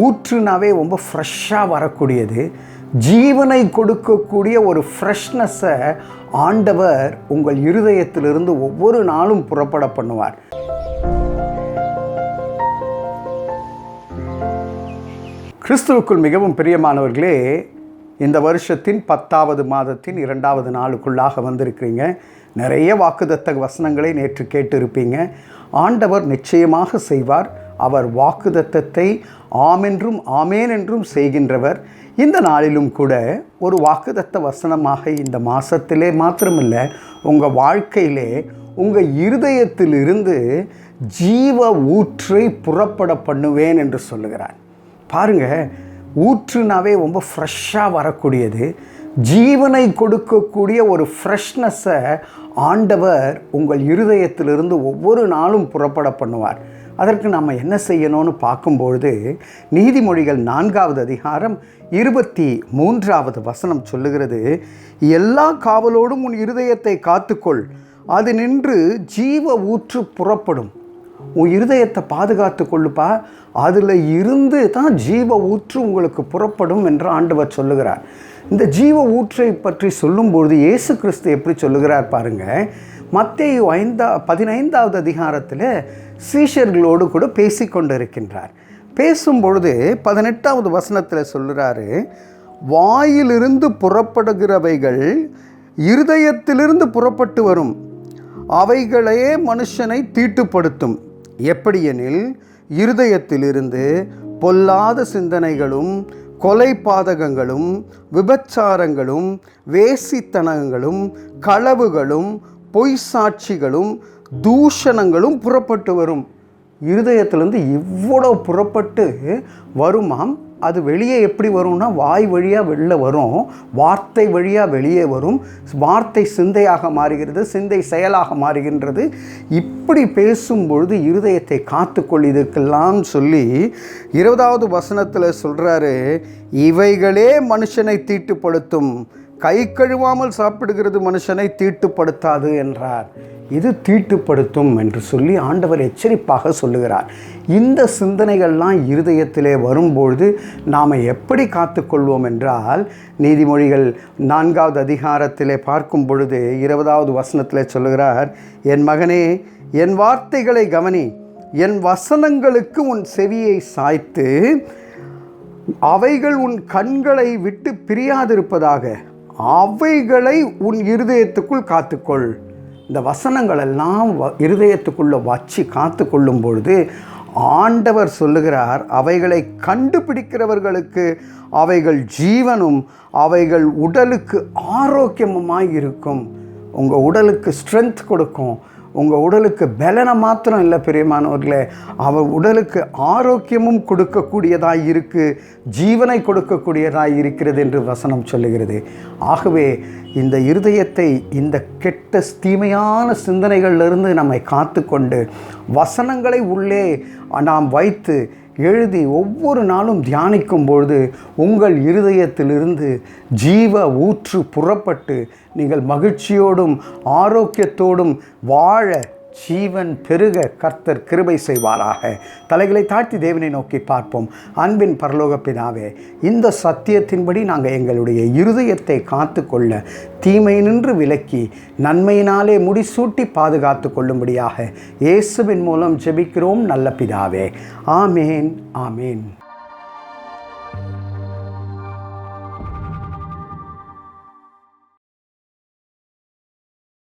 ஊற்றுனாவே ரொம்ப ஃப்ரெஷ்ஷாக வரக்கூடியது. ஜீவனை கொடுக்கக்கூடிய ஒரு ஃப்ரெஷ்னஸை ஆண்டவர் உங்கள் இருதயத்திலிருந்து ஒவ்வொரு நாளும் புறப்பட பண்ணுவார். கிறிஸ்துவுக்குள் மிகவும் பிரியமானவர்களே இந்த வருஷத்தின் பத்தாவது மாதத்தின் இரண்டாவது நாளுக்குள்ளாக வந்திருக்கிறீங்க. நிறைய வாக்குதத்த வசனங்களை நேற்று கேட்டிருப்பீங்க. ஆண்டவர் நிச்சயமாக செய்வார். அவர் வாக்குதத்தத்தை ஆமென்றும் ஆமேன் என்றும் செய்கின்றவர். இந்த நாளிலும் கூட ஒரு வாக்குதத்த வசனமாக இந்த மாதத்திலே மாத்திரமில்லை உங்கள் வாழ்க்கையிலே உங்கள் இருதயத்திலிருந்து ஜீவ ஊற்றை புறப்பட பண்ணுவேன் என்று சொல்லுகிறார். பாருங்க ஊற்றுனாவே ரொம்ப ஃப்ரெஷ்ஷாக வரக்கூடியது. ஜீவனை கொடுக்கக்கூடிய ஒரு ஃப்ரெஷ்னஸை ஆண்டவர் உங்கள் இருதயத்திலிருந்து ஒவ்வொரு நாளும் புறப்பட பண்ணுவார். அதற்கு நாம் என்ன செய்யணும்னு பார்க்கும்பொழுது நீதிமொழிகள் நான்காவது அதிகாரம் இருபத்தி மூன்றாவது வசனம் சொல்லுகிறது எல்லா காவலோடும் உன் இருதயத்தை காத்துக்கொள். அது நின்று ஜீவ ஊற்று புறப்படும். உன் இருதயத்தை பாதுகாத்து கொள்ளுப்பா. அதில் இருந்து தான் ஜீவ ஊற்று உங்களுக்கு புறப்படும் என்று ஆண்டவர் சொல்லுகிறார். இந்த ஜீவ ஊற்றை பற்றி சொல்லும்பொழுது இயேசு கிறிஸ்து எப்படி சொல்லுகிறார் பாருங்க. மத்திய ஐந்தா பதினைந்தாவது அதிகாரத்தில் சீஷர்களோடு கூட பேசி கொண்டிருக்கின்றார். பேசும்பொழுது பதினெட்டாவது வசனத்தில் சொல்லுகிறாரு வாயிலிருந்து புறப்படுகிறவைகள் இருதயத்திலிருந்து புறப்பட்டு வரும். அவைகளையே மனுஷனை தீட்டுப்படுத்தும். எப்படியெனில் இருதயத்திலிருந்து பொல்லாத சிந்தனைகளும் கொலை பாதகங்களும் விபச்சாரங்களும் வேசித்தனங்களும் களவுகளும் பொய் சாட்சிகளும் தூஷணங்களும் புறப்பட்டு வரும். இருதயத்திலேருந்து இவ்வளோ புறப்பட்டு வருமாம்? அது வெளியே எப்படி வரும்னா வாய் வழியாக வெளில வரும் வார்த்தை வழியாக வெளியே வரும் வார்த்தை சிந்தையாக மாறுகிறது சிந்தை செயலாக மாறுகின்றது. இப்படி பேசும்பொழுது இருதயத்தை காத்துக்கொள் இதுக்கெல்லாம் சொல்லி இருபதாவது வசனத்தில் சொல்கிறாரு இவைகளே மனுஷனை தீட்டுப்படுத்தும். கை கழுவாமல் சாப்பிடுகிறது மனுஷனை தீட்டுப்படுத்தாது என்றார். இது தீட்டுப்படுத்தும் என்று சொல்லி ஆண்டவர் எச்சரிப்பாக சொல்லுகிறார். இந்த சிந்தனைகள்லாம் இருதயத்திலே வரும்பொழுது நாம் எப்படி காத்துக்கொள்வோம் என்றால் நீதிமொழிகள் நான்காவது அதிகாரத்திலே பார்க்கும் பொழுது இருபதாவது வசனத்தில் சொல்லுகிறார் என் மகனே என் வார்த்தைகளை கவனி. என் வசனங்களுக்கு உன் செவியை சாய்த்து அவைகள் உன் கண்களை விட்டு பிரியாதிருப்பதாக. அவைகளை உன் இருதயத்துக்குள் காத்துக்கொள். இந்த வசனங்கள் எல்லாம் வ- இருதயத்துக்குள்ளே வச்சு காத்து கொள்ளும் பொழுது ஆண்டவர் சொல்லுகிறார் அவைகளை கண்டுபிடிக்கிறவர்களுக்கு அவைகள் ஜீவனும் அவைகள் உடலுக்கு ஆரோக்கியமுமாய் இருக்கும். உங்கள் உடலுக்கு ஸ்ட்ரென்த் கொடுக்கும். உங்கள் உடலுக்கு பலனை மாத்திரம் இல்லை பெரியமானவர்களே அவள் உடலுக்கு ஆரோக்கியமும் கொடுக்கக்கூடியதாக இருக்குது ஜீவனை கொடுக்கக்கூடியதாக இருக்கிறது என்று வசனம் சொல்லுகிறது. ஆகவே இந்த இருதயத்தை இந்த கெட்ட தீமையான சிந்தனைகளிலிருந்து நம்மை காத்துக்கொண்டு வசனங்களை உள்ளே நாம் வைத்து எழுதி ஒவ்வொரு நாளும் தியானிக்கும் பொழுது உங்கள் இருதயத்திலிருந்து ஜீவ ஊற்று புறப்பட்டு நீங்கள் மகிழ்ச்சியோடும் ஆரோக்கியத்தோடும் வாழ ஜீவன் பெருக கர்த்தர் கிருபை செய்வாராக. தலைகளை தாழ்த்தி தேவனை நோக்கி பார்ப்போம். அன்பின் பரலோக பிதாவே இந்த சத்தியத்தின்படி நாங்கள் எங்களுடைய இருதயத்தை காத்துக்கொள்ள தீமை நின்று விலக்கி நன்மையினாலே முடிசூட்டி பாதுகாத்து கொள்ளும்படியாக இயேசுவின் மூலம் ஜெபிக்கிறோம் நல்ல பிதாவே. ஆமேன் ஆமேன்.